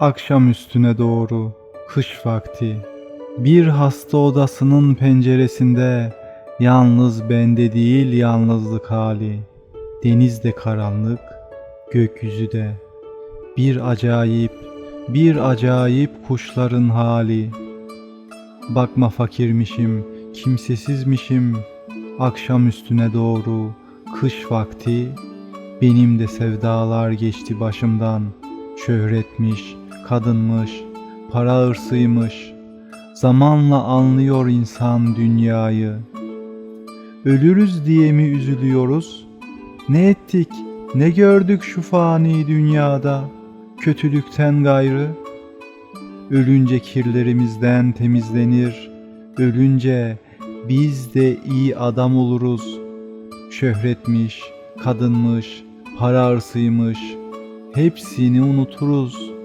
Akşam üstüne doğru, kış vakti. Bir hasta odasının penceresinde yalnız bende değil yalnızlık hali. Deniz de karanlık, gökyüzü de. Bir acayip, bir acayip kuşların hali. Bakma fakirmişim, kimsesizmişim. Akşam üstüne doğru, kış vakti. Benim de sevdalar geçti başımdan. Şöhretmiş, kadınmış, para hırsıymış. Zamanla anlıyor insan dünyayı. Ölürüz diye mi üzülüyoruz? Ne ettik, ne gördük şu fani dünyada, kötülükten gayrı? Ölünce kirlerimizden temizlenir, ölünce biz de iyi adam oluruz. Şöhretmiş, kadınmış, para hırsıymış, hepsini unuturuz.